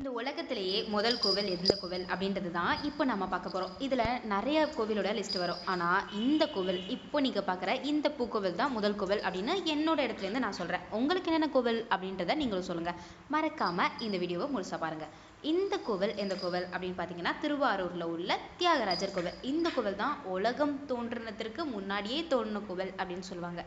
இந்த உலகத்திலேயே முதல் கோவில் எந்த கோவில் அப்படின்றது தான் இப்போ நம்ம பார்க்க போகிறோம் இதில் நிறைய கோவிலோட லிஸ்ட் வரும். ஆனால் இந்த கோவில் இப்போ நீங்கள் பார்க்குற இந்த பூக்கோவில் தான் முதல் கோவில் அப்படின்னு என்னோட இடத்துலேருந்து நான் சொல்கிறேன் உங்களுக்கு என்னென்ன கோவில் அப்படின்றத நீங்களும் சொல்லுங்கள் மறக்காமல் இந்த வீடியோவை முழுசாக பாருங்கள் இந்த கோவில் எந்த கோவில் அப்படின்னு பார்த்தீங்கன்னா திருவாரூரில் உள்ள தியாகராஜர் கோவில். இந்த கோவில் தான் உலகம் தோன்றினத்திற்கு முன்னாடியே தோன்றின கோவில் அப்படின்னு சொல்லுவாங்க.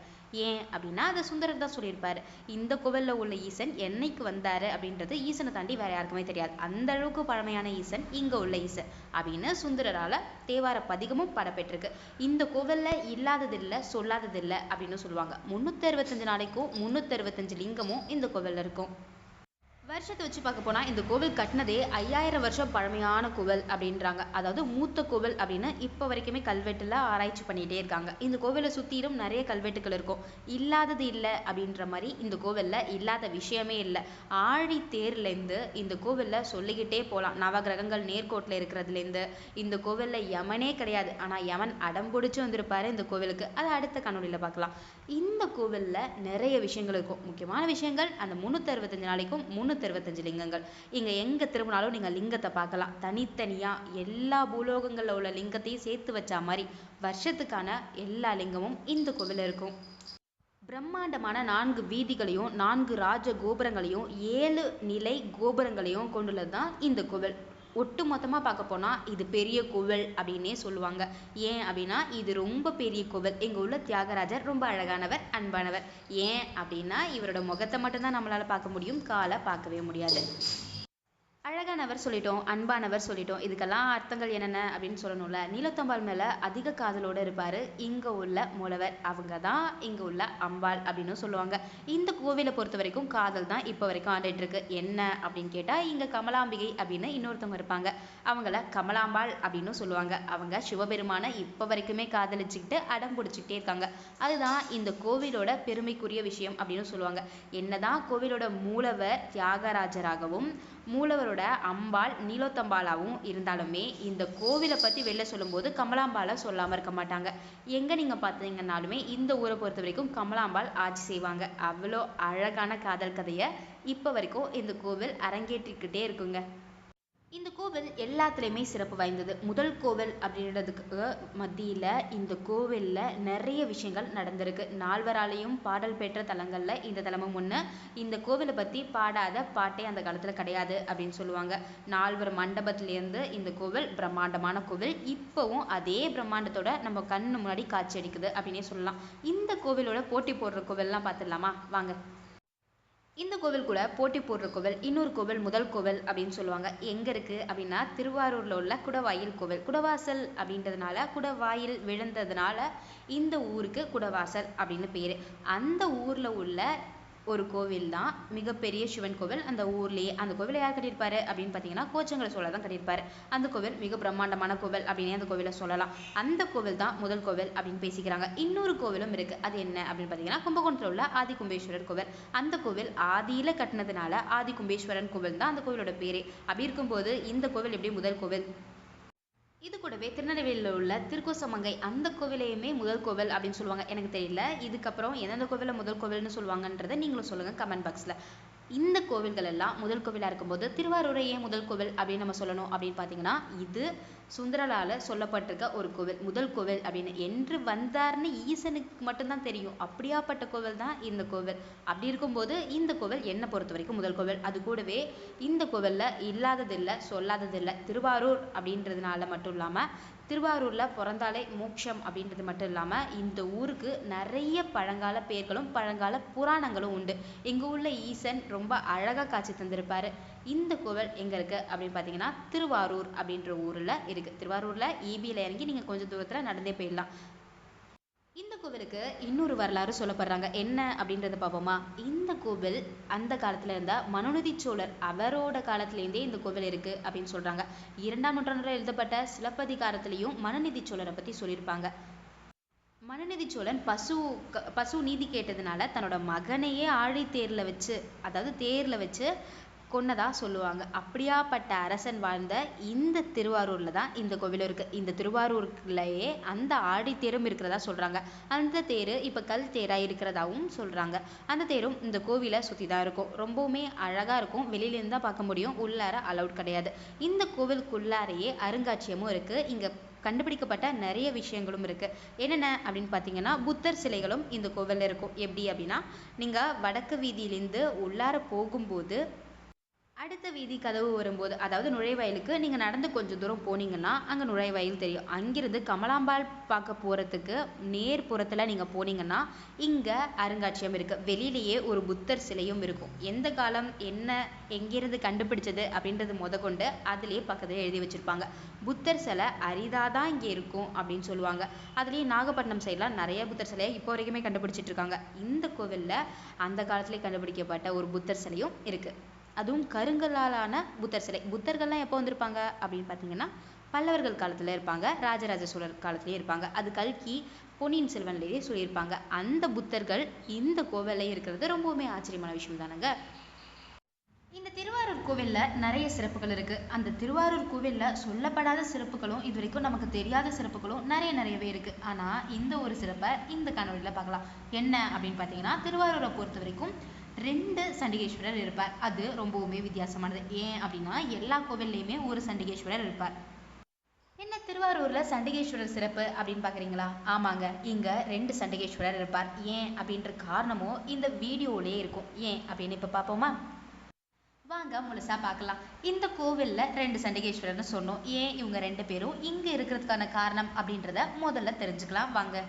ஏன் அப்படின்னா அதை சுந்தரர் தான் சொல்லியிருப்பார். இந்த கோவிலில் உள்ள ஈசன் என்னைக்கு வந்தார் அப்படின்றது ஈசனை தாண்டி வேற யாருக்குமே தெரியாது. அந்த அளவுக்கு பழமையான ஈசன் இங்கே உள்ள ஈசன் அப்படின்னு சுந்தரரால் தேவார பதிகமும் படப்பெற்றிருக்கு. இந்த கோவிலில் இல்லாததில்லை சொல்லாததில்லை அப்படின்னு சொல்லுவாங்க. முந்நூற்றி அறுபத்தஞ்சு நாளைக்கும் முந்நூற்றி அறுபத்தஞ்சு லிங்கமும் இந்த கோவிலில் இருக்கும். வருஷத்தை வச்சு பார்க்க போனால் இந்த கோவில் கட்டினதே ஐயாயிரம் வருஷம் பழமையான கோவில் அப்படின்றாங்க. அதாவது மூத்த கோவில் அப்படின்னு இப்போ வரைக்குமே கல்வெட்டில் ஆராய்ச்சி பண்ணிகிட்டே இருக்காங்க. இந்த கோவிலை சுற்றிலும் நிறைய கல்வெட்டுகள் இருக்கும். இல்லாதது இல்லை அப்படின்ற மாதிரி இந்த கோவிலில் இல்லாத விஷயமே இல்லை. ஆழி தேர்லேருந்து இந்த கோவிலில் சொல்லிக்கிட்டே போகலாம் நவகிரகங்கள் நேர்கோட்டில் இருக்கிறதுலேருந்து இந்த கோவிலில் யமனே கிடையாது. ஆனால் யமன் அடம் பிடிச்சி வந்திருப்பாரு இந்த கோவிலுக்கு. அதை அடுத்த காணொளியில பார்க்கலாம். இந்த கோவிலில் நிறைய விஷயங்கள் இருக்கும். முக்கியமான விஷயங்கள் அந்த முந்நூற்றி அறுபத்தஞ்சு நாளைக்கும் இருநூத்தி அறுபத்தஞ்சு லிங்கங்கள். இங்க எங்க திரும்பினாலும் நீங்க லிங்கத்தை பார்க்கலாம். தனித்தனியா எல்லா பூலோகங்கள்ல உள்ள லிங்கத்தையும் சேர்த்து வச்சா மாதிரி வருஷத்துக்கான எல்லா லிங்கமும் இந்த கோவில இருக்கும். பிரம்மாண்டமான நான்கு வீதிகளையும் நான்கு ராஜ கோபுரங்களையும் ஏழு நிலை கோபுரங்களையும் கொண்டுள்ளது தான் இந்த கோவில். ஒட்டு மொத்தமாக பார்க்க போனால் இது பெரிய கோவில் அப்படின்னே சொல்லுவாங்க. ஏன் அப்படின்னா இது ரொம்ப பெரிய கோவில். இங்க உள்ள தியாகராஜர் ரொம்ப அழகானவர் அன்பானவர். ஏன் அப்படின்னா இவரோட முகத்தை மட்டும்தான் நம்மளால பார்க்க முடியும் காலை பார்க்கவே முடியாது. அழகானவர் சொல்லிட்டோம் அன்பானவர் சொல்லிட்டோம். இதுக்கெல்லாம் அர்த்தங்கள் என்னென்ன அப்படின்னு சொல்லணும்ல? நீலத்தம்பாள் மேலே அதிக காதலோடு இருப்பார் இங்கே உள்ள மூலவர். அவங்க தான் இங்கே உள்ள அம்பாள் அப்படின்னு சொல்லுவாங்க. இந்த கோவிலை பொறுத்த வரைக்கும் காதல் தான் இப்போ வரைக்கும் ஆடிட்டு இருக்கு. என்ன அப்படின்னு கேட்டால் இங்கே கமலாம்பிகை அப்படின்னு இன்னொருத்தவங்க இருப்பாங்க. அவங்கள கமலாம்பாள் அப்படின்னு சொல்லுவாங்க. அவங்க சிவபெருமானை இப்போ வரைக்குமே காதலிச்சுக்கிட்டு அடம் பிடிச்சிக்கிட்டே இருக்காங்க. அதுதான் இந்த கோவிலோட பெருமைக்குரிய விஷயம் அப்படின்னு சொல்லுவாங்க. என்னதான் கோவிலோட மூலவர் தியாகராஜராகவும் மூலவரோட அம்பாள் நீலோத்தம்பாளாவும் இருந்தாலுமே இந்த கோவிலை பத்தி வெளில சொல்லும்போது கமலாம்பாலை சொல்லாம இருக்க மாட்டாங்க. எங்க நீங்க பார்த்தீங்கன்னாலுமே இந்த ஊரை பொறுத்த வரைக்கும் கமலாம்பாள் ஆட்சி செய்வாங்க. அவ்வளோ அழகான காதல் கதையை இப்போ வரைக்கும் இந்த கோவில் அரங்கேற்றிக்கிட்டே இருக்குங்க. இந்த கோவில் எல்லாத்துலேயுமே சிறப்பு வாய்ந்தது. முதல் கோவில் அப்படின்றதுக்கு மத்தியில் இந்த கோவிலில் நிறைய விஷயங்கள் நடந்திருக்கு. நால்வராலையும் பாடல் பெற்ற தலங்களில் இந்த தலமும் ஒன்று இந்த கோவிலை பற்றி பாடாத பாட்டே அந்த காலத்தில் கிடையாது அப்படின்னு சொல்லுவாங்க. நால்வர் மண்டபத்திலேருந்து இந்த கோவில் பிரம்மாண்டமான கோவில். இப்போவும் அதே பிரம்மாண்டத்தோட நம்ம கண்ணு முன்னாடி காட்சி அடிக்குது அப்படின்னே சொல்லலாம். இந்த கோவிலோட போட்டி போடுற கோவில்லாம் பார்த்துடலாமா? வாங்க. இந்த கோவில் கூட போட்டி போடுற கோவில் இன்னொரு கோவில் முதல் கோவில் அப்படின்னு சொல்லுவாங்க. எங்க இருக்கு அப்படின்னா திருவாரூர்ல உள்ள குடவாயில் கோவில். குடவாசல் அப்படின்றதுனால குடவாயில் விழுந்ததுனால இந்த ஊருக்கு குடவாசல் அப்படின்னு பேரு. அந்த ஊர்ல உள்ள ஒரு கோவில் தான் மிகப்பெரிய சிவன் கோவில். அந்த ஊர்லேயே அந்த கோவிலை யார் கட்டியிருப்பாரு அப்படின்னு பார்த்தீங்கன்னா கோச்சங்கர சோழர் தான் கட்டியிருப்பாரு. அந்த கோவில் மிக பிரம்மாண்டமான கோவில் அப்படின்னே அந்த கோவிலை சொல்லலாம். அந்த கோவில் தான் முதல் கோவில் அப்படின்னு பேசிக்கிறாங்க. இன்னொரு கோவிலும் இருக்குது அது என்ன அப்படின்னு பார்த்தீங்கன்னா கும்பகோணத்தில் உள்ள ஆதி கும்பேஸ்வரர் கோவில். அந்த கோவில் ஆதியில் கட்டினதுனால ஆதி கும்பேஸ்வரன் கோவில் தான் அந்த கோவிலோட பேரே. அப்படி இருக்கும்போது இந்த கோவில் எப்படி முதல் கோவில்? இது கூடவே திருநெல்வேலியில் உள்ள திருக்கோசமங்கை அந்த கோவிலையுமே முதல் கோவில் அப்படின்னு சொல்லுவாங்க. எனக்கு தெரியல. இதுக்கப்புறம் எந்தெந்த கோவிலை முதல் கோவில்னு சொல்லுவாங்கன்றதை நீங்களும் சொல்லுங்கள் கமெண்ட் பாக்ஸில். இந்த கோவில்கள் எல்லாம் முதல் கோவிலாக இருக்கும்போது திருவாரூரை ஏன் முதல் கோவில் அப்படின்னு நம்ம சொல்லணும் அப்படின்னு பார்த்தீங்கன்னா இது சுந்தரலால் சொல்லப்பட்டிருக்க ஒரு கோவில். முதல் கோவில் அப்படின்னு என்று வந்தார்னு ஈசனுக்கு மட்டும்தான் தெரியும். அப்படியாப்பட்ட கோவில் தான் இந்த கோவில். அப்படி இருக்கும்போது இந்த கோவில் என்னை பொறுத்த வரைக்கும் முதல் கோவில். அது கூடவே இந்த கோவிலில் இல்லாததில்லை சொல்லாததில்லை. திருவாரூர் அப்படின்றதுனால மட்டும் இல்லாமல் திருவாரூர்ல பிறந்தாலே மோட்சம் அப்படின்றது மட்டும் இல்லாம இந்த ஊருக்கு நிறைய பழங்கால பெயர்களும் பழங்கால புராணங்களும் உண்டு. எங்க உள்ள ஈசன் ரொம்ப அழகா காட்சி தந்திருப்பாரு. இந்த கோவில் எங்க இருக்கு அப்படின்னு பாத்தீங்கன்னா திருவாரூர் அப்படின்ற ஊர்ல இருக்கு. திருவாரூர்ல ஈபியில இறங்கி நீங்க கொஞ்சம் தூரத்துல நடந்தே போயிடலாம். இந்த கோவிலுக்கு இன்னொரு வரலாறு சொல்லப்படுறாங்க. என்ன அப்படின்றத பார்ப்போமா? இந்த கோவில் அந்த காலத்துல இருந்த மனுநிதி சோழர் அவரோட காலத்துல இருந்தே இந்த கோவில் இருக்கு அப்படின்னு சொல்றாங்க. இரண்டாம் நூற்றாண்டுல எழுதப்பட்ட சிலப்பதிகாரத்திலையும் மனுநீதி சோழரை பத்தி சொல்லியிருப்பாங்க. மனுநீதி சோழன் பசு க- பசு நீதி கேட்டதுனால தன்னோட மகனையே ஆழி தேர்ல வச்சு அதாவது தேர்ல வச்சு கொன்னதா சொல்லுவாங்க. அப்படியாப்பட்ட அரசன் வாழ்ந்த இந்த திருவாரூரில் தான் இந்த கோவில் இருக்குது இந்த திருவாரூர்லேயே அந்த ஆடித்தேரும் இருக்கிறதா சொல்கிறாங்க அந்த தேர் இப்போ கல் தேராக இருக்கிறதாவும் சொல்கிறாங்க அந்த தேரும் இந்த கோவிலை சுற்றி தான் இருக்கும். ரொம்பவுமே அழகாக இருக்கும். வெளியிலேருந்து தான் பார்க்க முடியும். உள்ளார அலவுட் கிடையாது. இந்த கோவிலுக்குள்ளாரையே அருங்காட்சியகமும் இருக்குது இங்கே கண்டுபிடிக்கப்பட்ட நிறைய விஷயங்களும் இருக்குது என்னென்ன அப்படின்னு பார்த்தீங்கன்னா புத்தர் சிலைகளும் இந்த கோவிலில் இருக்கும். எப்படி அப்படின்னா நீங்கள் வடக்கு வீதியிலேருந்து உள்ளார போகும்போது அடுத்த வீதி கதவு வரும்போது அதாவது நுழைவாயிலுக்கு நீங்கள் நடந்து கொஞ்சம் தூரம் போனீங்கன்னா அங்கே நுழைவாயில் தெரியும். அங்கிருந்து கமலாம்பாள் பார்க்க போகிறதுக்கு நேர் புறத்தில் நீங்கள் போனீங்கன்னா இங்கே அருங்காட்சியகம் இருக்குது வெளியிலேயே ஒரு புத்தர் சிலையும் இருக்கும். எந்த காலம் என்ன எங்கிருந்து கண்டுபிடிச்சது அப்படின்றது மொதக்கொண்டு அதுலேயே பக்கத்தில் எழுதி வச்சுருப்பாங்க. புத்தர் சிலை அரிதாதான் இங்கே இருக்கும் அப்படின்னு சொல்லுவாங்க. அதுலேயே நாகப்பட்டினம் சைட்லாம் நிறைய புத்தர் சிலையை இப்போ வரைக்குமே கண்டுபிடிச்சிட்டு இருக்காங்க. இந்த கோவிலில் அந்த காலத்திலே கண்டுபிடிக்கப்பட்ட ஒரு புத்தர் சிலையும் இருக்குது அதுவும் கருங்கலாலான புத்தர் சிலை. புத்தர்கள்லாம் எப்போ வந்திருப்பாங்க? அப்படின்னு பார்த்தீங்கன்னா பல்லவர்கள் காலத்துல இருப்பாங்க. ராஜராஜ சோழர் காலத்திலேயே இருப்பாங்க. அது கல்கி பொன்னியின் செல்வன்லேயே சொல்லியிருப்பாங்க. அந்த புத்தர்கள் இந்த கோவில்ல இருக்கிறது ரொம்பவுமே ஆச்சரியமான விஷயம் தானுங்க? இந்த திருவாரூர் கோவிலில் நிறைய சிறப்புகள் இருக்கு. அந்த திருவாரூர் கோவில்ல சொல்லப்படாத சிறப்புகளும் இது வரைக்கும் நமக்கு தெரியாத சிறப்புகளும் நிறைய நிறையவே இருக்கு. ஆனா இந்த ஒரு சிறப்பை இந்த காணொளியில பார்க்கலாம். என்ன அப்படின்னு பார்த்தீங்கன்னா திருவாரூரை பொறுத்த வரைக்கும் ரெண்டு சண்டிகேஸ்வரர் இருப்பார். அது ரொம்பவுமே வித்தியாசமானது. ஏன் அப்படின்னா எல்லா கோவில்லையுமே ஒரு சண்டிகேஸ்வரர் இருப்பார். என்ன திருவாரூரில் சண்டிகேஸ்வரர் சிறப்பு அப்படின்னு பார்க்குறீங்களா? ஆமாங்க இங்கே ரெண்டு சண்டிகேஸ்வரர் இருப்பார். ஏன் அப்படின்ற காரணமும் இந்த வீடியோலயே இருக்கும். ஏன் அப்படின்னு இப்போ பார்ப்போமா? வாங்க முழுசாக பார்க்கலாம். இந்த கோவில்ல ரெண்டு சண்டிகேஸ்வரர்னு சொன்னோம். ஏன் இவங்க ரெண்டு பேரும் இங்கே இருக்கிறதுக்கான காரணம் அப்படின்றத முதல்ல தெரிஞ்சுக்கலாம். வாங்க.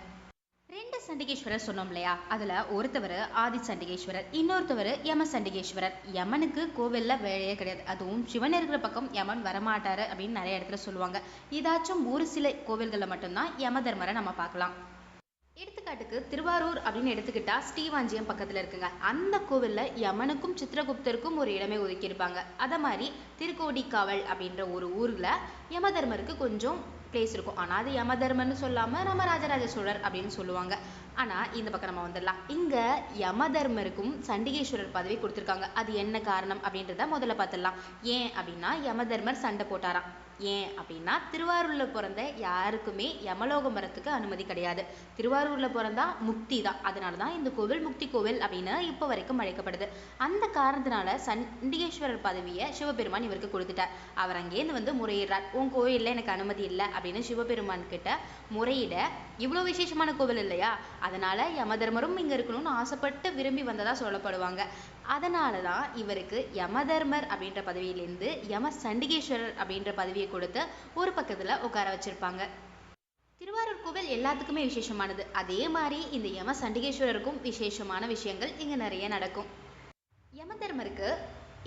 ரெண்டு சண்டிகேஸ்வரர் சொன்னோம் இல்லையா? அதுல ஒருத்தவர் ஆதி சண்டிகேஸ்வரர் இன்னொருத்தவர் யம சண்டிகேஸ்வரர் யமனுக்கு கோவில்ல வேலையே கிடையாது. அதுவும் சிவன் இருக்கிற பக்கம் யமன் வரமாட்டாரு அப்படின்னு நிறைய இடத்துல சொல்லுவாங்க. இதாச்சும் ஒரு சில கோவில்களில் மட்டும்தான் யம தர்மரை நம்ம பார்க்கலாம். எடுத்துக்காட்டுக்கு திருவாரூர் அப்படின்னு எடுத்துக்கிட்டா ஸ்ரீவாஞ்சியம் பக்கத்துல இருக்குங்க. அந்த கோவில்ல யமனுக்கும் சித்திரகுப்தருக்கும் ஒரு இடமே ஒதுக்கியிருப்பாங்க. அதை மாதிரி திருக்கோடிக்காவல் அப்படின்ற ஒரு ஊர்ல யமதர்மருக்கு கொஞ்சம் பிளேஸ் இருக்கும். ஆனா அது யமதர்மர்னு சொல்லாம நம்ம ராஜராஜ சோழர் அப்படின்னு சொல்லுவாங்க. ஆனா இந்த பக்கம் நம்ம வந்துடலாம். இங்க யமதர்மருக்கும் சண்டிகேஸ்வரர் பதவி கொடுத்துருக்காங்க. அது என்ன காரணம் அப்படின்றத முதல்ல பார்த்துடலாம். ஏன் அப்படின்னா யமதர்மர் சண்டை போட்டாராம். ஏன் அப்படின்னா திருவாரூரில் பிறந்த யாருக்குமே யமலோகம் வரத்துக்கு அனுமதி கிடையாது. திருவாரூரில் பிறந்தா முக்தி தான். அதனால தான் இந்த கோவில் முக்தி கோவில் அப்படின்னு இப்போ வரைக்கும் அழைக்கப்படுது. அந்த காரணத்தினால சண்டிகேஸ்வரர் பதவியை சிவபெருமான் இவருக்கு கொடுத்துட்டார். அவர் அங்கேருந்து வந்து முறையிடுறார். உன் கோவிலில் எனக்கு அனுமதி இல்லை அப்படின்னு சிவபெருமான் கிட்ட முறையிட இவ்வளோ விசேஷமான கோவில் இல்லையா? அதனால யமதர்மரும் இங்கே இருக்கணும்னு ஆசைப்பட்டு விரும்பி வந்ததாக சொல்லப்படுவாங்க. அதனால தான் இவருக்கு யமதர்மர் அப்படின்ற பதவியிலேருந்து யம சண்டிகேஸ்வரர் அப்படின்ற பதவியை கொடுத்து ஒரு பக்கத்தில் உட்கார வச்சிருப்பாங்க. திருவாரூர் கோவில் எல்லாத்துக்குமே விசேஷமானது. அதே மாதிரி இந்த யம சண்டிகேஸ்வரருக்கும் விசேஷமான விஷயங்கள் இங்கே நிறைய நடக்கும். யமதர்மருக்கு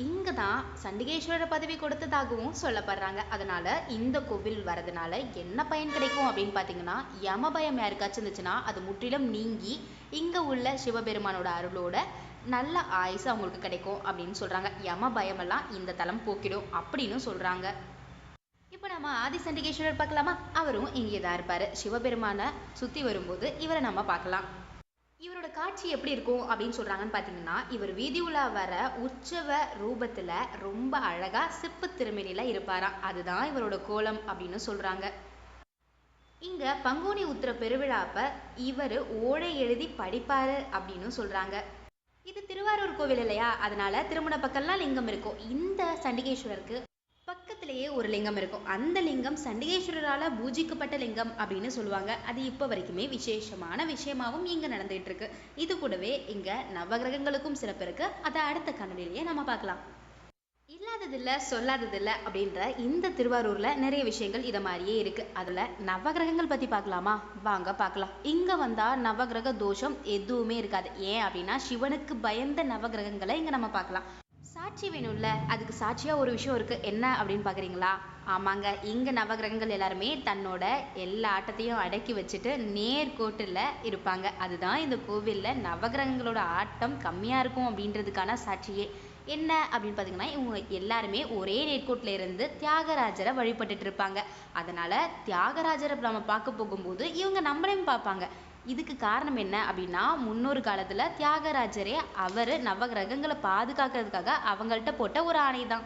இங்கே தான் சண்டிகேஸ்வரர் பதவி கொடுத்ததாகவும் சொல்லப்படுறாங்க. அதனால் இந்த கோவில் வரதுனால என்ன பயன் கிடைக்கும் அப்படின்னு பார்த்தீங்கன்னா யம பயம் யாருக்காச்சும் இருந்துச்சுன்னா அது முற்றிலும் நீங்கி இங்கே உள்ள சிவபெருமானோட அருளோட நல்ல ஆயுசு அவங்களுக்கு கிடைக்கும் அப்படின்னு சொல்கிறாங்க யம பயமெல்லாம் இந்த தலம் போக்கிடும் அப்படின்னு சொல்கிறாங்க இப்போ நம்ம ஆதிசண்டிகேஸ்வரர் பார்க்கலாமா? அவரும் இங்கே தான் இருப்பார். சிவபெருமானை சுற்றி வரும்போது இவரை நம்ம பார்க்கலாம். இவரோட காட்சி எப்படி இருக்கும் அப்படின்னு சொல்கிறாங்கன்னு பார்த்தீங்கன்னா இவர் வீதி உலா வர உற்சவ ரூபத்தில் ரொம்ப அழகாக சிப்பு திருமணியில் இருப்பாராம். அதுதான் இவரோட கோலம் அப்படின்னு சொல்கிறாங்க இங்கே பங்குனி உத்திர பெருவிழாப்ப இவர் ஓலை எழுதி படிப்பார் அப்படின்னு சொல்கிறாங்க இது திருவாரூர் கோவில் இல்லையா? அதனால திருமண பக்கம்லாம் லிங்கம் இருக்கும். இந்த சண்டிகேஸ்வரருக்கு பக்கத்திலேயே ஒரு லிங்கம் இருக்கும். அந்த லிங்கம் சண்டிகேஸ்வரரால பூஜிக்கப்பட்ட லிங்கம் அப்படின்னு சொல்லுவாங்க. அது இப்போ வரைக்குமே விசேஷமான விஷயமாவும் இங்கே நடந்துகிட்டு இருக்கு. இது கூடவே இங்க நவகிரகங்களுக்கும் சிறப்பு இருக்கு. அதை அடுத்த காணொலியிலேயே நம்ம பார்க்கலாம். இல்லாததில்ல சொல்லாததில்ல அப்படின்ற இந்த திருவாரூரில் நிறைய விஷயங்கள் இதை மாதிரியே இருக்கு. அதில் நவகிரகங்கள் பற்றி பார்க்கலாமா? வாங்க பார்க்கலாம். இங்கே வந்தால் நவகிரக தோஷம் எதுவுமே இருக்காது. ஏன் அப்படின்னா சிவனுக்கு பயந்த நவகிரகங்களை இங்கே நம்ம பார்க்கலாம். சாட்சி வேணும்ல? அதுக்கு சாட்சியாக ஒரு விஷயம் இருக்கு. என்ன அப்படின்னு பார்க்குறீங்களா? ஆமாங்க. இங்கே நவகிரகங்கள் எல்லாருமே தன்னோட எல்லா ஆட்டத்தையும் அடக்கி வச்சுட்டு நேர்கோட்டில் இருப்பாங்க. அதுதான் இந்த கோவிலில் நவகிரகங்களோட ஆட்டம் கம்மியாக இருக்கும் அப்படின்றதுக்கான சாட்சியே. என்ன அப்படின்னு பார்த்தீங்கன்னா இவங்க எல்லாருமே ஒரே நேர்கோட்டில் இருந்து தியாகராஜரை வழிபட்டுட்டு இருப்பாங்க. அதனால தியாகராஜரை நம்ம பார்க்க போகும்போது இவங்க நம்மளையும் பார்ப்பாங்க. இதுக்கு காரணம் என்ன அப்படின்னா முன்னொரு காலத்தில் தியாகராஜரே அவர் நவகிரகங்களை பாதுகாக்கிறதுக்காக அவங்கள்ட்ட போட்ட ஒரு ஆணை தான்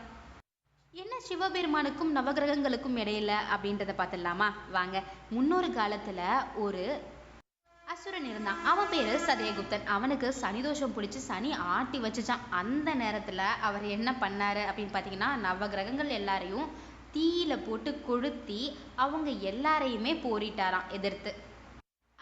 என்ன சிவபெருமானுக்கும் நவகிரகங்களுக்கும் இடையில அப்படின்றத பார்த்துடலாமா? வாங்க. முன்னொரு காலத்தில் ஒரு அசுரன் இருந்தான். அவன் பேரு சதயகுப்தன். அவனுக்கு சனி தோஷம் பிடிச்சி சனி ஆட்டி வச்சுச்சான். அந்த நேரத்துல அவர் என்ன பண்ணாரு அப்படின்னு பார்த்தீங்கன்னா நவகிரகங்கள் எல்லாரையும் தீயில போட்டு கொளுத்தி அவங்க எல்லாரையுமே போரிட்டாராம் எதிர்த்து.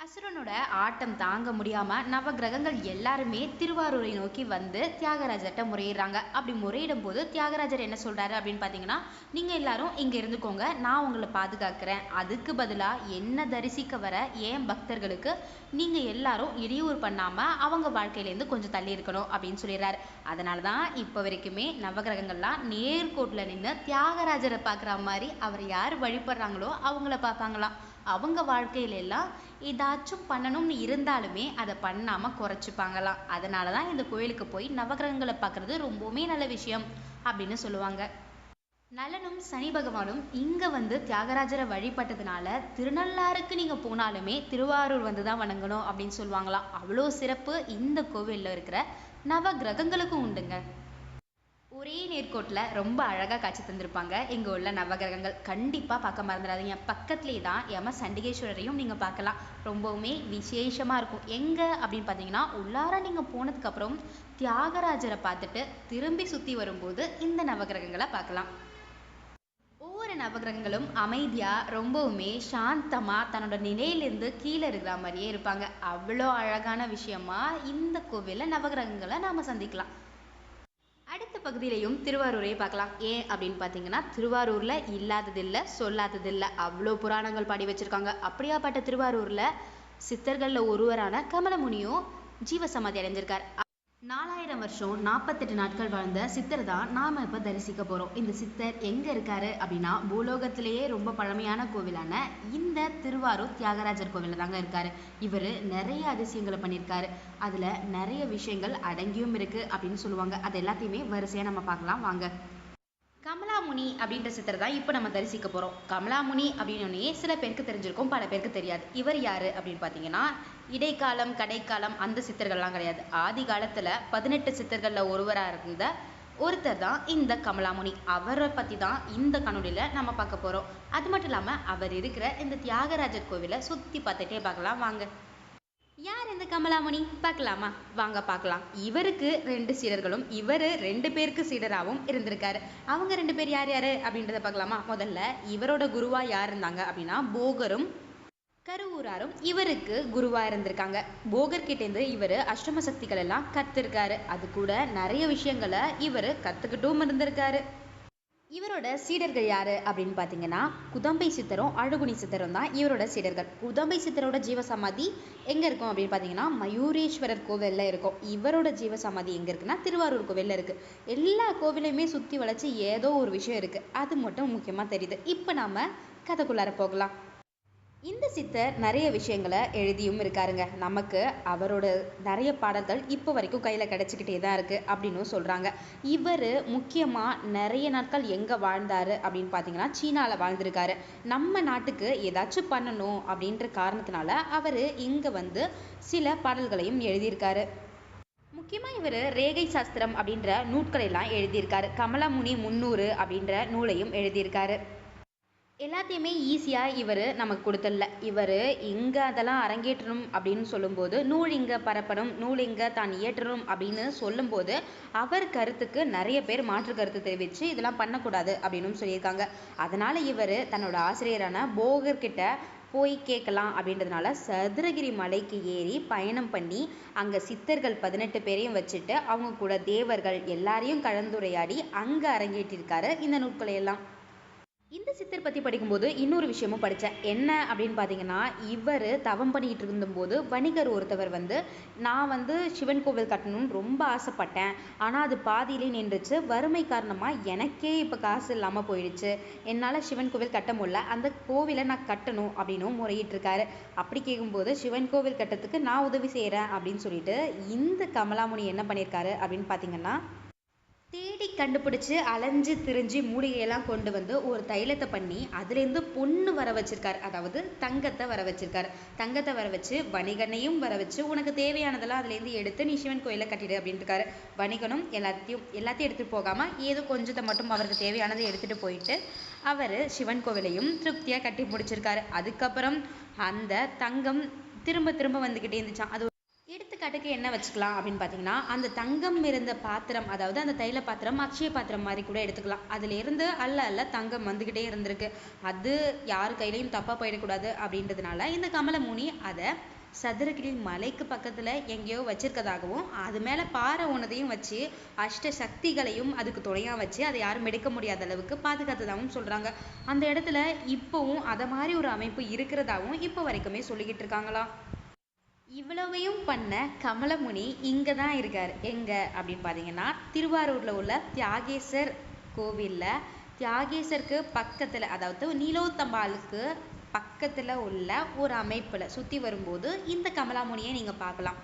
அசுரனோட ஆட்டம் தாங்க முடியாமல் நவ கிரகங்கள் எல்லாருமே திருவாரூரை நோக்கி வந்து தியாகராஜர்கிட்ட முறையிடுறாங்க. அப்படி முறையிடும் போது தியாகராஜர் என்ன சொல்கிறாரு அப்படின்னு பார்த்தீங்கன்னா நீங்கள் எல்லாரும் இங்கே இருந்துக்கோங்க நான் உங்களை பாதுகாக்கிறேன். அதுக்கு பதிலாக என்ன தரிசிக்க வர ஏன் பக்தர்களுக்கு நீங்கள் எல்லாரும் இடையூறு பண்ணாமல் அவங்க வாழ்க்கையிலேருந்து கொஞ்சம் தள்ளி இருக்கணும் அப்படின்னு சொல்லிடுறாரு. அதனாலதான் இப்போ வரைக்குமே நவகிரகங்கள்லாம் நேர்கோட்டில் நின்று தியாகராஜரை பார்க்குற மாதிரி அவர் யார் வழிபடுறாங்களோ அவங்கள பார்ப்பாங்களாம் அவங்க வாழ்க்கையில எல்லாம் ஏதாச்சும் பண்ணணும்னு இருந்தாலுமே அதை பண்ணாம குறைச்சிப்பாங்களாம். அதனால தான் இந்த கோயிலுக்கு போய் நவகிரகங்களை பார்க்கறது ரொம்பவுமே நல்ல விஷயம் அப்படின்னு சொல்லுவாங்க. நலனும் சனி பகவானும் இங்க வந்து தியாகராஜரை வழிபட்டதுனால திருநள்ளாறுக்கு நீங்க போனாலுமே திருவாரூர் வந்து தான் வணங்கணும் அப்படின்னு சொல்லுவாங்களாம். அவ்வளோ சிறப்பு இந்த கோவில்ல இருக்கிற நவகிரகங்களுக்கும் உண்டுங்க. ஒரே நேர்கோட்டில் ரொம்ப அழகாக காட்சி தந்திருப்பாங்க. இங்கே உள்ள நவகிரகங்கள் கண்டிப்பாக பார்க்க மறந்துடாதீங்க. பக்கத்துலேயே தான் யம சண்டிகேஸ்வரரையும் நீங்கள் பார்க்கலாம். ரொம்பவுமே விசேஷமாக இருக்கும். எங்கே அப்படின்னு பார்த்தீங்கன்னா உள்ளார நீங்கள் போனதுக்கப்புறம் தியாகராஜரை பார்த்துட்டு திரும்பி சுற்றி வரும்போது இந்த நவகிரகங்களை பார்க்கலாம். ஒவ்வொரு நவகிரகங்களும் அமைதியாக ரொம்பவுமே சாந்தமாக தன்னோட நிலையிலேருந்து கீழே இருக்கிற மாதிரியே இருப்பாங்க. அவ்வளோ அழகான விஷயமா இந்த கோவிலில் நவகிரகங்களை நாம் சந்திக்கலாம். அடுத்த பகுதியிலையும் திருவாரூரையும் பார்க்கலாம். ஏன் அப்படின்னு பார்த்தீங்கன்னா திருவாரூர்ல இல்லாததில்ல சொல்லாததில்ல. அவ்வளோ புராணங்கள் பாடி வச்சிருக்காங்க. அப்படியாப்பட்ட திருவாரூர்ல சித்தர்கள்ல ஒருவரான கமலமுனியும் ஜீவசமாதி அடைஞ்சிருக்கார் நாலாயிரம் வருஷம் நாற்பத்தெட்டு நாட்கள் வாழ்ந்த சித்தர் தான் நாம இப்போ தரிசிக்க போகிறோம் இந்த சித்தர் எங்கே இருக்காரு அப்படின்னா பூலோகத்திலேயே ரொம்ப பழமையான கோவிலான இந்த திருவாரூர் தியாகராஜர் கோவிலில் தாங்க இருக்காரு. இவரு நிறைய அதிசயங்களை பண்ணியிருக்காரு. அதில் நிறைய விஷயங்கள் அடங்கியும் இருக்கு அப்படின்னு சொல்லுவாங்க. அது எல்லாத்தையுமே வரிசையாக நம்ம பார்க்கலாம். வாங்க. கமலாமுனி அப்படின்ற சித்தர் தான் இப்போ நம்ம தரிசிக்க போகிறோம் கமலாமுனி அப்படின்னே சில பேருக்கு தெரிஞ்சிருக்கும் பல பேருக்கு தெரியாது. இவர் யார் அப்படின்னு பார்த்தீங்கன்னா இடைக்காலம் கடைக்காலம் அந்த சித்தர்கள்லாம் கிடையாது. ஆதி காலத்தில் பதினெட்டு சித்தர்களில் ஒருவராக இருந்த ஒருத்தர் தான் இந்த கமலாமுனி. அவரை பற்றி தான் இந்த கணொலியில நம்ம பார்க்க போகிறோம் அது மட்டும் இல்லாமல் அவர் இருக்கிற இந்த தியாகராஜர் கோவிலை சுற்றி பார்த்துட்டே பார்க்கலாம். வாங்க. யார் இந்த கமலாமணி? பார்க்கலாமா? வாங்க பார்க்கலாம். இவருக்கு ரெண்டு சீடர்களும் இவர் ரெண்டு பேருக்கு சீடராகவும் இருந்திருக்காரு. அவங்க ரெண்டு பேர் யார் யார் அப்படின்றத பார்க்கலாமா? முதல்ல இவரோட குருவா யார் இருந்தாங்க அப்படின்னா போகரும் கருவூராரும் இவருக்கு குருவாக இருந்திருக்காங்க. போகர் கிட்டேருந்து இவர் அஷ்டம சக்திகள் எல்லாம் கற்றுருக்காரு அது கூட நிறைய விஷயங்களை இவர் கற்றுக்கிட்டும் இருந்திருக்காரு. இவரோட சீடர்கள் யார் அப்படின்னு பார்த்தீங்கன்னா குதம்பை சித்தரும் அழுகுனி சித்தரும் தான் இவரோட சீடர்கள். குதம்பை சித்தரோட ஜீவசமாதி எங்கே இருக்கும் அப்படின்னு பார்த்தீங்கன்னா மயூரேஸ்வரர் கோவிலில் இருக்கும். இவரோட ஜீவசமாதி எங்கே இருக்குன்னா திருவாரூர் கோவிலில் இருக்குது எல்லா கோவிலையுமே சுற்றி வளைச்சி ஏதோ ஒரு விஷயம் இருக்குது அது மட்டும் முக்கியமாக தெரியுது. இப்போ நாம் கதைக்குள்ளார போகலாம். இந்த சித்தர் நிறைய விஷயங்களை எழுதியும் இருக்காருங்க. நமக்கு அவரோட நிறைய பாடல்கள் இப்போ வரைக்கும் கையில் கிடச்சிக்கிட்டே தான் இருக்குது அப்படின்னு சொல்கிறாங்க இவர் முக்கியமாக நிறைய நாட்கள் எங்கே வாழ்ந்தார் அப்படின்னு பார்த்தீங்கன்னா சீனாவில் வாழ்ந்திருக்காரு. நம்ம நாட்டுக்கு ஏதாச்சும் பண்ணணும் அப்படின்ற காரணத்தினால அவர் இங்கே வந்து சில பாடல்களையும் எழுதியிருக்காரு. முக்கியமாக இவர் ரேகை சாஸ்திரம் அப்படின்ற நூட்களை எல்லாம் எழுதியிருக்காரு. கமலமுனி முன்னூறு அப்படின்ற நூலையும் எழுதியிருக்காரு. எல்லாத்தையுமே ஈஸியாக இவர் நமக்கு கொடுத்துடல இவர் இங்கே அதெல்லாம் அரங்கேற்றணும் அப்படின்னு சொல்லும்போது நூல் இங்கே பரப்பணும் நூல் இங்கே தான் இயற்றணும் அப்படின்னு சொல்லும்போது அவர் கருத்துக்கு நிறைய பேர் மாற்று கருத்து தெரிவித்து இதெல்லாம் பண்ணக்கூடாது அப்படின்னு சொல்லியிருக்காங்க. அதனால் இவர் தன்னோட ஆசிரியரான போகர்கிட்ட போய் கேட்கலாம் அப்படின்றதுனால சதுரகிரி மலைக்கு ஏறி பயணம் பண்ணி அங்கே சித்தர்கள் பதினெட்டு பேரையும் வச்சுட்டு அவங்க கூட தேவர்கள் எல்லாரையும் கலந்துரையாடி அங்கே அரங்கேற்றிருக்காரு இந்த நூட்களை எல்லாம். இந்த சித்தர் பற்றி படிக்கும்போது இன்னொரு விஷயமும் படித்தேன் என்ன அப்படின்னு பார்த்தீங்கன்னா இவர் தவம் பண்ணிக்கிட்டு இருந்தபோது வணிகர் ஒருத்தவர் வந்து நான் வந்து சிவன் கோவில் கட்டணும்னு ரொம்ப ஆசைப்பட்டேன். ஆனால் அது பாதியிலே நின்றுச்சு. வறுமை காரணமாக எனக்கே இப்போ காசு இல்லாமல் போயிடுச்சு. என்னால் சிவன் கோவில் கட்ட முடியல. அந்த கோவிலை நான் கட்டணும் அப்படின்னும் முறையிட்டிருக்காரு. அப்படி கேட்கும்போது சிவன் கோவில் கட்டத்துக்கு நான் உதவி செய்கிறேன் அப்படின்னு சொல்லிட்டு இந்த கமலாமுனி என்ன பண்ணியிருக்காரு அப்படின்னு பார்த்தீங்கன்னா தேடி கண்டுபிடிச்சு அலைஞ்சு திரிஞ்சு மூலிகையெல்லாம் கொண்டு வந்து ஒரு தைலத்தை பண்ணி அதுலேருந்து பொண்ணு வர வச்சிருக்கார். அதாவது தங்கத்தை வர வச்சிருக்கார். தங்கத்தை வர வச்சு வணிகனையும் வர வச்சு உனக்கு தேவையானதெல்லாம் அதுலேருந்து எடுத்து நீ சிவன் கோயிலை கட்டிடு அப்படின்ட்டு இருக்காரு. வணிகனும் எல்லாத்தையும் எல்லாத்தையும் எடுத்துகிட்டு போகாமல் ஏதோ கொஞ்சத்தை மட்டும் அவருக்கு தேவையானதை எடுத்துகிட்டு போயிட்டு அவர் சிவன் கோவிலையும் திருப்தியாக கட்டி முடிச்சிருக்காரு. அதுக்கப்புறம் அந்த தங்கம் திரும்ப திரும்ப வந்துக்கிட்டே இருந்துச்சான் அது எடுத்துக்காட்டுக்கு என்ன வச்சுக்கலாம் அப்படின்னு பார்த்தீங்கன்னா அந்த தங்கம் இருந்த பாத்திரம் அதாவது அந்த தைல பாத்திரம் அக்ஷய பாத்திரம் மாதிரி கூட எடுத்துக்கலாம். அதுல இருந்து அல்ல அல்ல தங்கம் வந்துக்கிட்டே இருந்திருக்கு. அது யார் கையிலையும் தப்பாக போயிடக்கூடாது அப்படின்றதுனால இந்த கமலமுனி அதை சதுரகிரி மலைக்கு பக்கத்தில் எங்கேயோ வச்சிருக்கதாகவும் அது மேலே பாறை ஒன்றதையும் வச்சு அஷ்ட சக்திகளையும் அதுக்கு துணையாக வச்சு அதை யாரும் எடுக்க முடியாத அளவுக்கு பாதுகாத்ததாகவும் சொல்கிறாங்க அந்த இடத்துல இப்போவும் அதை மாதிரி ஒரு அமைப்பு இருக்கிறதாவும் இப்போ வரைக்குமே சொல்லிக்கிட்டு இருக்காங்களா? இவ்வளவையும் பண்ண கமலமுனி இங்கே தான் இருக்கார். எங்கே? அப்படின்னு பார்த்தீங்கன்னா திருவாரூரில் உள்ள தியாகேசர் கோவிலில். தியாகேசருக்கு பக்கத்தில் அதாவது நீலோத்தம்பாளுக்கு பக்கத்தில் உள்ள ஒரு அமைப்பில் சுற்றி வரும்போது இந்த கமலாமுனியை நீங்கள் பார்க்கலாம்.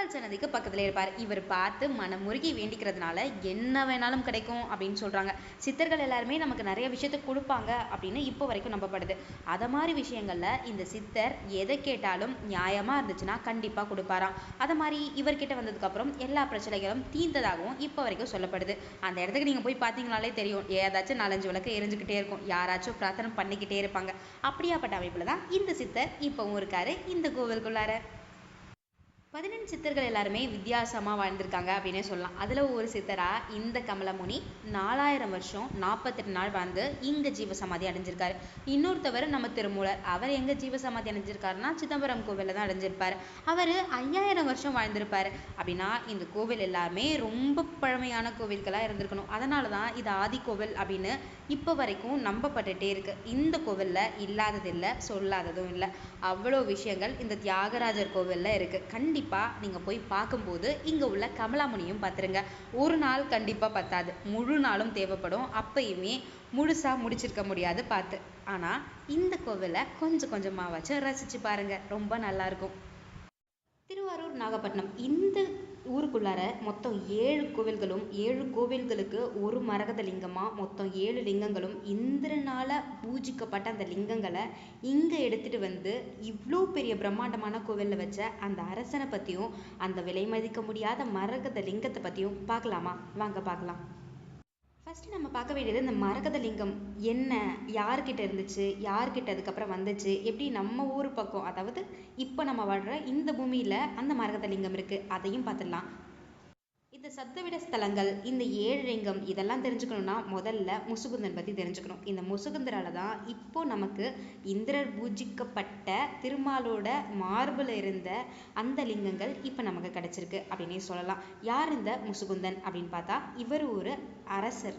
கோபால் சன்னதிக்கு பக்கத்தில் இருப்பார். இவர் பார்த்து மனமுருகி வேண்டிக்கிறதுனால என்ன வேணாலும் கிடைக்கும் அப்படின்னு சொல்கிறாங்க சித்தர்கள் எல்லாருமே நமக்கு நிறைய விஷயத்த கொடுப்பாங்க அப்படின்னு இப்போ வரைக்கும் நம்பப்படுது. அதை மாதிரி விஷயங்களில் இந்த சித்தர் எதை கேட்டாலும் நியாயமாக இருந்துச்சுன்னா கண்டிப்பாக கொடுப்பாராம். அதை மாதிரி இவர்கிட்ட வந்ததுக்கப்புறம் எல்லா பிரச்சனைகளும் தீர்ந்ததாகவும் இப்போ வரைக்கும் சொல்லப்படுது. அந்த இடத்துக்கு நீங்கள் போய் பார்த்தீங்கனாலே தெரியும். ஏதாச்சும் நாலஞ்சு விளக்கு எரிஞ்சுக்கிட்டே இருக்கும். யாராச்சும் பிரார்த்தனை பண்ணிக்கிட்டே இருப்பாங்க. அப்படியாப்பட்ட அமைப்பில் தான் இந்த சித்தர் இப்போவும் இருக்காரு. இந்த கோவிலுக்குள்ளார. பதினெண்டு சித்தர்கள் எல்லாருமே வித்தியாசமாக வாழ்ந்திருக்காங்க அப்படின்னே சொல்லலாம். அதில் ஒரு சித்தராக இந்த கமலமுனி நாலாயிரம் வருஷம் நாற்பத்தெட்டு நாள் வாழ்ந்து இங்கே ஜீவசமாதி அடைஞ்சிருக்காரு. இன்னொருத்தவர் நம்ம திருமூலர். அவர் எங்கே ஜீவசமாதி அடைஞ்சிருக்காருன்னா சிதம்பரம் கோவிலில் தான் அடைஞ்சிருப்பார். அவர் ஐயாயிரம் வருஷம் வாழ்ந்திருப்பார். அப்படின்னா இந்த கோவில் எல்லாமே ரொம்ப பழமையான கோவில்களாக இருந்திருக்கணும். அதனாலதான் இது ஆதி கோவில் அப்படின்னு இப்போ வரைக்கும் நம்பப்பட்டுட்டே இருக்கு. இந்த கோவிலில் இல்லாதது சொல்லாததும் இல்லை. அவ்வளோ விஷயங்கள் இந்த தியாகராஜர் கோவிலில் இருக்குது கண்டிப்பாக கண்டிப்பாக நீங்க போய் பார்க்கும்போது இங்க உள்ள கமலாமுனியும் பார்த்துருங்க. ஒரு நாள் கண்டிப்பா பத்தாது. முழு நாளும் தேவைப்படும். அப்பயுமே முழுசா முடிச்சிருக்க முடியாது பார்த்து. ஆனா இந்த கோவிலை கொஞ்சம் கொஞ்சமாவாச்சும் ரசிச்சு பாருங்க. ரொம்ப நல்லா இருக்கும். திருவாரூர் நாகப்பட்டினம் இந்த ஊருக்குள்ளார மொத்தம் ஏழு கோவில்களும் ஏழு கோவில்களுக்கு ஒரு மரகத லிங்கமாக மொத்தம் ஏழு லிங்கங்களும் இந்திரனால பூஜிக்கப்பட்ட அந்த லிங்கங்களை இங்கே எடுத்துகிட்டு வந்து இவ்வளோ பெரிய பிரம்மாண்டமான கோவிலில் வச்ச அந்த அரசனை பற்றியும் அந்த விலை மதிக்க முடியாத மரகத லிங்கத்தை பற்றியும் பார்க்கலாமா? வாங்க பார்க்கலாம். ஃபஸ்ட்டு நம்ம பார்க்க வேண்டியது இந்த மரகத லிங்கம் என்ன யார்கிட்ட இருந்துச்சு யார்கிட்ட அதுக்கப்புறம் வந்துச்சு எப்படி நம்ம ஊர் பக்கம் அதாவது இப்போ நம்ம வாழ்கிற இந்த பூமியில் அந்த மரகத லிங்கம் இருக்குது அதையும் பார்த்துடலாம். இந்த சத்துவிட ஸ்தலங்கள் இந்த ஏழு இதெல்லாம் தெரிஞ்சுக்கணும்னா முதல்ல முசுகுந்தன் பற்றி தெரிஞ்சுக்கணும். இந்த முசுகுந்தரால் தான் இப்போ நமக்கு இந்திரர் பூஜிக்கப்பட்ட திருமாலோட மார்பில் இருந்த அந்த லிங்கங்கள் இப்போ நமக்கு கிடச்சிருக்கு அப்படின்னே சொல்லலாம். யார் இந்த முசுகுந்தன் அப்படின்னு பார்த்தா இவர் ஒரு அரசர்.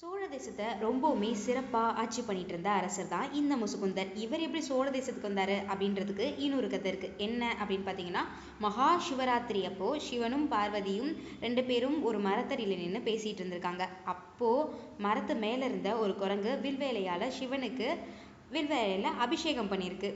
சோழ தேசத்தை ரொம்பவுமே சிறப்பாக ஆட்சி பண்ணிட்டு இருந்த அரசர் தான் இந்த முசுகுந்தர். இவர் எப்படி சோழ தேசத்துக்கு வந்தார் அப்படின்றதுக்கு இன்னொரு கதை இருக்குது என்ன அப்படின்னு பார்த்தீங்கன்னா மகா சிவராத்திரி அப்போது சிவனும் பார்வதியும் ரெண்டு பேரும் ஒரு மரத்தடியில நின்று பேசிகிட்டு இருந்திருக்காங்க. அப்போ மரத்து மேலே இருந்த ஒரு குரங்கு வில்வேலையால் சிவனுக்கு வில்வேலையில் அபிஷேகம் பண்ணியிருக்கு.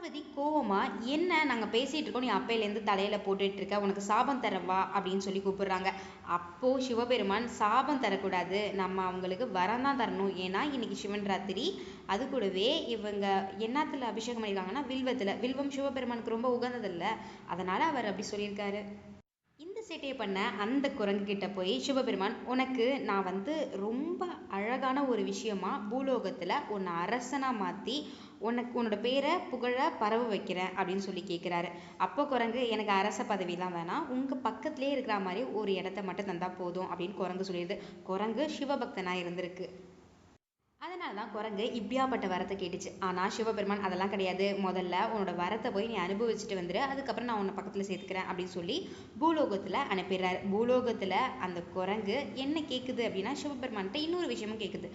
பார்வதி கோவமா என்ன? நாங்க பேசிட்டு இருக்கோம். நீ அப்பையிலேருந்து தலையில போட்டுட்டு இருக்க. உனக்கு சாபம் தரவா? அப்படின்னு சொல்லி கூப்பிடுறாங்க. அப்போ சிவபெருமான் சாபம் தரக்கூடாது. நம்ம அவங்களுக்கு வரம் தான் தரணும். ஏன்னா இன்னைக்கு சிவன் ராத்திரி. அது கூடவே இவங்க என்னத்துல அபிஷேகம் பண்ணியிருக்காங்கன்னா வில்வத்துல. வில்வம் சிவபெருமானுக்கு ரொம்ப உகந்தது அதனால் அதனால அவர் அப்படி சொல்லியிருக்காரு. இந்த சேட்டையை பண்ண அந்த குரங்கு கிட்ட போய் சிவபெருமான் உனக்கு நான் வந்து ரொம்ப அழகான ஒரு விஷயமா பூலோகத்தில் உன்னை அரசனாக மாற்றி உனக்கு உன்னோட பேரை புகழ பரவ வைக்கிறேன் அப்படின்னு சொல்லி கேட்குறாரு அப்போ குரங்கு எனக்கு அரச பதவிலாம் வேணாம். உங்கள் பக்கத்துலேயே இருக்கிற மாதிரி ஒரு இடத்த மட்டும் தந்தால் போதும் அப்படின்னு குரங்கு சொல்லிடுது. குரங்கு சிவபக்தனாக இருந்திருக்கு. அதனால தான் குரங்கு இப்படியாப்பட்ட வரத்தை கேட்டுச்சு. ஆனால் சிவபெருமான் அதெல்லாம் கிடையாது. முதல்ல உன்னோட வரத்தை போய் நீ அனுபவிச்சுட்டு வந்துரு. அதுக்கப்புறம் நான் உன்னை பக்கத்தில் சேர்த்துக்கிறேன் அப்படின்னு சொல்லி பூலோகத்தில் அனுப்பிடுறாரு. பூலோகத்தில் அந்த குரங்கு என்ன கேட்குது அப்படின்னா சிவபெருமான்கிட்ட இன்னொரு விஷயமும் கேட்குது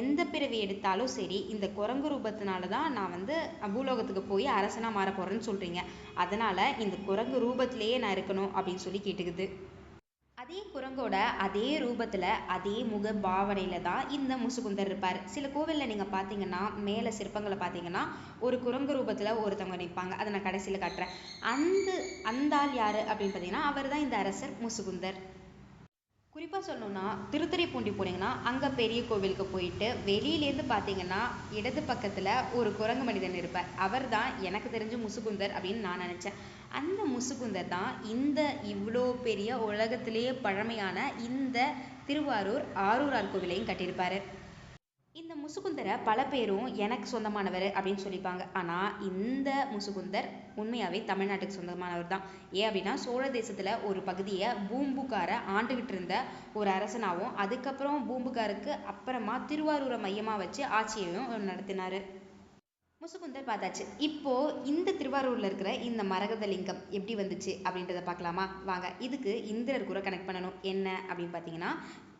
எந்த பிறவி எடுத்தாலும் சரி இந்த குரங்கு ரூபத்தினால தான் நான் வந்து பூலோகத்துக்கு போய் அரசனாக மாற போகிறேன்னு சொல்கிறீங்க அதனால் இந்த குரங்கு ரூபத்திலேயே நான் இருக்கணும் அப்படின்னு சொல்லி கேட்டுக்குது. அதே குரங்கோட அதே ரூபத்தில் அதே முக பாவனையில் தான் இந்த முசுகுந்தர் இருப்பார். சில கோவில்ல நீங்கள் பார்த்தீங்கன்னா மேலே சிற்பங்களை பார்த்தீங்கன்னா ஒரு குரங்கு ரூபத்தில் ஒருத்தவங்க நிற்பாங்க அதை நான் கடைசியில் காட்டுறேன். அந்த அந்த ஆள் அப்படின்னு பார்த்தீங்கன்னா அவர் தான் இந்த அரசர் முசுகுந்தர். குறிப்பாக சொல்லணும்னா திருத்துறைப்பூண்டி போனீங்கன்னா அங்கே பெரிய கோவிலுக்கு போயிட்டு வெளியிலேருந்து பார்த்தீங்கன்னா இடது பக்கத்தில் ஒரு குரங்கு மனிதன் இருப்பார். அவர் தான் எனக்கு தெரிஞ்ச முசுகுந்தர் அப்படின்னு நான் நினச்சேன். அந்த முசுகுந்தர் தான் இந்த இவ்வளோ பெரிய உலகத்திலேயே பழமையான இந்த திருவாரூர் ஆரூரார் கோவிலையும் கட்டியிருப்பார். இந்த முசுகுந்தரை பல பேரும் எனக்கு சொந்தமானவர் அப்படின்னு சொல்லிப்பாங்க. ஆனால் இந்த முசுகுந்தர் உண்மையாகவே தமிழ்நாட்டுக்கு சொந்தமானவர் தான். ஏன் அப்படின்னா சோழ தேசத்தில் ஒரு பகுதியை பூம்புகாரை ஆண்டுகிட்டு இருந்த ஒரு அரசனாவும் அதுக்கப்புறம் பூம்புகாருக்கு அப்புறமா திருவாரூரை மையமாக வச்சு ஆட்சியையும் நடத்தினாரு. முசுகுந்தர் பார்த்தாச்சு. இப்போ இந்த திருவாரூர்ல இருக்கிற இந்த மரகத லிங்கம் எப்படி வந்துச்சு அப்படின்றத பார்க்கலாமா? வாங்க இதுக்கு இந்திரர் கூட கனெக்ட் பண்ணணும். என்ன அப்படின்னு பார்த்தீங்கன்னா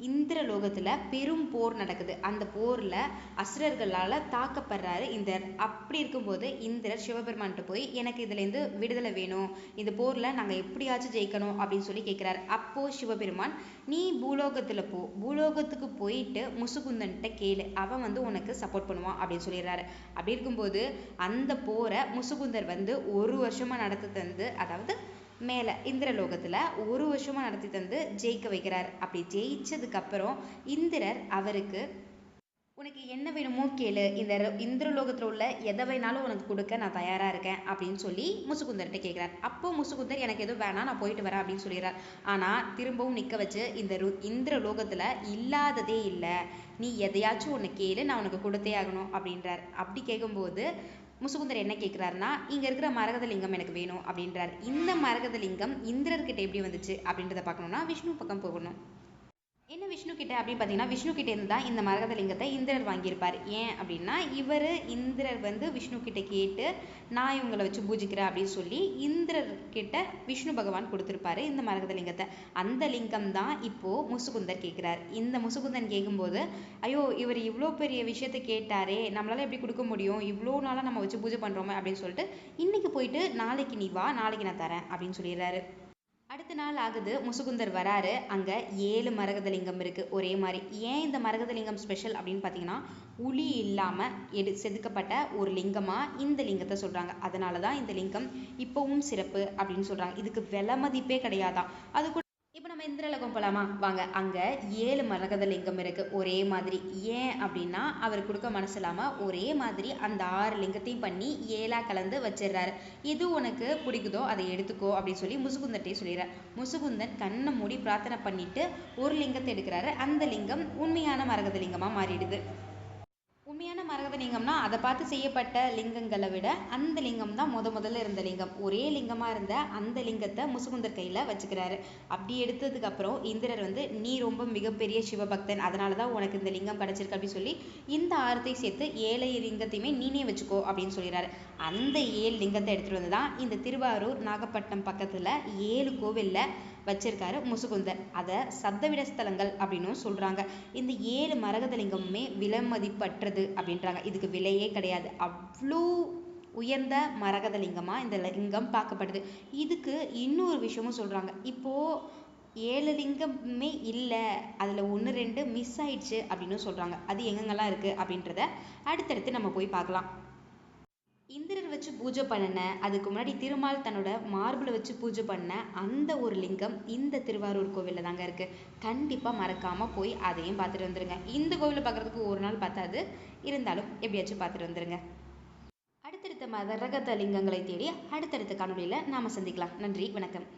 இந்திரலோகத்தில் பெரும் போர் நடக்குது. அந்த போரில் அசுரர்களால் தாக்கப்படுறாரு இந்திரர். அப்படி இருக்கும்போது இந்திரர் சிவபெருமான்கிட்ட போய் எனக்கு இதுலேருந்து விடுதலை வேணும். இந்த போரில் நாங்கள் எப்படியாச்சும் ஜெயிக்கணும் அப்படின்னு சொல்லி கேட்குறாரு அப்போது சிவபெருமான் நீ பூலோகத்தில் போ. பூலோகத்துக்கு போயிட்டு முசுகுந்தன்கிட்ட கேளு. அவன் வந்து உனக்கு சப்போர்ட் பண்ணுவான் அப்படின்னு சொல்லிடுறாரு. அப்படி இருக்கும்போது அந்த போரை முசுகுந்தர் வந்து ஒரு வருஷமாக நடத்தி தந்து அதாவது மேலே இந்திரலோகத்தில் ஒரு வருஷமாக நடத்தி தந்து ஜெயிக்க வைக்கிறார். அப்படி ஜெயிச்சதுக்கப்புறம் இந்திரர் அவருக்கு உனக்கு என்ன வேணுமோ கேளு. இந்த இந்திரலோகத்தில் உள்ள எதை வேணாலும் உனக்கு கொடுக்க நான் தயாராக இருக்கேன். அப்படின்னு சொல்லி முசுகுந்தர்கிட்ட கேட்குறார் அப்போ முசுகுந்தர் எனக்கு எதுவும் வேணாம். நான் போயிட்டு வரேன். அப்படின்னு சொல்லிடுறார். ஆனால் திரும்பவும் நிற்க வச்சு இந்த ரு- இந்திரலோகத்துல இல்லாததே இல்லை. நீ எதையாச்சும் ஒன்று கேளு. நான் உனக்கு கொடுத்தே ஆகணும். அப்படின்றார். அப்படி கேட்கும்போது முசுகுந்தர் என்ன கேட்குறாருன்னா இங்க இருக்கிற மரகதலிங்கம் எனக்கு வேணும் அப்படின்றார். இந்த மரகத லிங்கம் இந்திரர்கிட்ட எப்படி வந்துச்சு அப்படின்றத பார்க்கணும்னா விஷ்ணு பக்கம் போகணும். விஷ்ணு கிட்ட அப்படின்னு பார்த்தீங்கன்னா விஷ்ணு கிட்ட இருந்து தான் இந்த மரகத லிங்கத்தை இந்திரர் வாங்கியிருப்பார். ஏன் அப்படின்னா இவர் இந்திரர் வந்து விஷ்ணு கிட்ட கேட்டு நான் இவங்களை வச்சு பூஜிக்கிறேன் அப்படின்னு சொல்லி இந்திரர் கிட்ட விஷ்ணு பகவான் கொடுத்துருப்பாரு இந்த மரகத லிங்கத்தை. அந்த லிங்கம் தான் இப்போது முசுகுந்தர் கேட்குறார் இந்த முசுகுந்தன் கேட்கும்போது ஐயோ இவர் இவ்வளோ பெரிய விஷயத்த கேட்டாரே நம்மளால எப்படி கொடுக்க முடியும்? இவ்வளோ நாளாக நம்ம வச்சு பூஜை பண்ணுறோமே அப்படின்னு சொல்லிட்டு இன்னைக்கு போயிட்டு நாளைக்கு நீ வா நாளைக்கு நான் தரேன் அப்படின்னு சொல்லிடுறாரு. அடுத்த நாள் ஆகுது முசுகுந்தர் வராரு. அங்கே ஏழு மரகதலிங்கம் இருக்குது ஒரே மாதிரி. ஏன் இந்த மரகதலிங்கம் ஸ்பெஷல் அப்படின்னு பார்த்தீங்கன்னா உளி இல்லாமல் எடு செதுக்கப்பட்ட ஒரு லிங்கமாக இந்த லிங்கத்தை சொல்கிறாங்க அதனால தான் இந்த லிங்கம் இப்போவும் சிறப்பு அப்படின்னு சொல்கிறாங்க இதுக்கு விலை மதிப்பே கிடையாதான் அது கூட நம்ம இந்திரலோகம் போகலாமா வாங்க அங்கே ஏழு மரகத லிங்கம் இருக்கு. ஒரே மாதிரி. ஏன் அப்படின்னா அவர் கொடுக்க மனசு இல்லாமல் ஒரே மாதிரி அந்த ஆறு லிங்கத்தையும் பண்ணி ஏழாக கலந்து வச்சிடுறாரு. எது உனக்கு பிடிக்குதோ அதை எடுத்துக்கோ அப்படின்னு சொல்லி முசுகுந்தர்ட்டே சொல்லிடுறார். முசுகுந்தன் கண்ணை மூடி பிரார்த்தனை பண்ணிட்டு ஒரு லிங்கத்தை எடுக்கிறாரு. அந்த லிங்கம் உண்மையான மரகத லிங்கமாக மாறிடுது. உண்மையான மரகத லிங்கம்னா அதை பார்த்து செய்யப்பட்ட லிங்கங்களை விட அந்த லிங்கம் தான் முத முதல்ல இருந்த லிங்கம். ஒரே லிங்கமாக இருந்த அந்த லிங்கத்தை முசுகுந்தர் கையில் வச்சுக்கிறாரு. அப்படி எடுத்ததுக்கப்புறம் இந்திரர் வந்து நீ ரொம்ப மிகப்பெரிய சிவபக்தன். அதனால தான் உனக்கு இந்த லிங்கம் கிடச்சிருக்கு அப்படின்னு சொல்லி இந்த ஆரத்தை சேர்த்து ஏழை லிங்கத்தையுமே நீனே வச்சுக்கோ அப்படின்னு சொல்லிடுறாரு அந்த ஏழு லிங்கத்தை எடுத்துகிட்டு வந்து தான் இந்த திருவாரூர் நாகப்பட்டினம் பக்கத்தில் ஏழு கோவிலில் வச்சிருக்காரு முசுகுந்தர் அதை சப்தவிட ஸ்தலங்கள் அப்படின்னும் சொல்றாங்க. இந்த ஏழு மரகதலிங்கமுமே விலை மதிப்பற்றது அப்படின்றாங்க. இதுக்கு விலையே கிடையாது. அவ்வளோ உயர்ந்த மரகதலிங்கமாக இந்த லிங்கம் பார்க்கப்படுது. இதுக்கு இன்னொரு விஷயமும் சொல்றாங்க. இப்போ ஏழு லிங்கமே இல்லை. அதுல ஒன்று ரெண்டு மிஸ் ஆயிடுச்சு அப்படின்னு சொல்றாங்க. அது எங்கெங்கெல்லாம் இருக்கு அப்படின்றத அடுத்தடுத்து நம்ம போய் பார்க்கலாம். இந்திரர் வச்சு பூஜை பண்ணின அதுக்கு முன்னாடி திருமால் தன்னோட மார்பில் வச்சு பூஜை பண்ண அந்த ஒரு லிங்கம் இந்த திருவாரூர் கோவிலில் தாங்க இருக்குது கண்டிப்பாக மறக்காமல் போய் அதையும் பார்த்துட்டு வந்துடுங்க இந்த கோவிலை பார்க்கறதுக்கு ஒரு நாள் பத்தாது. இருந்தாலும் எப்படியாச்சும் பார்த்துட்டு வந்துடுங்க அடுத்தடுத்த மரகத லிங்கங்களை தேடி அடுத்தடுத்த காணொலியில் நாம் சந்திக்கலாம். நன்றி வணக்கம்.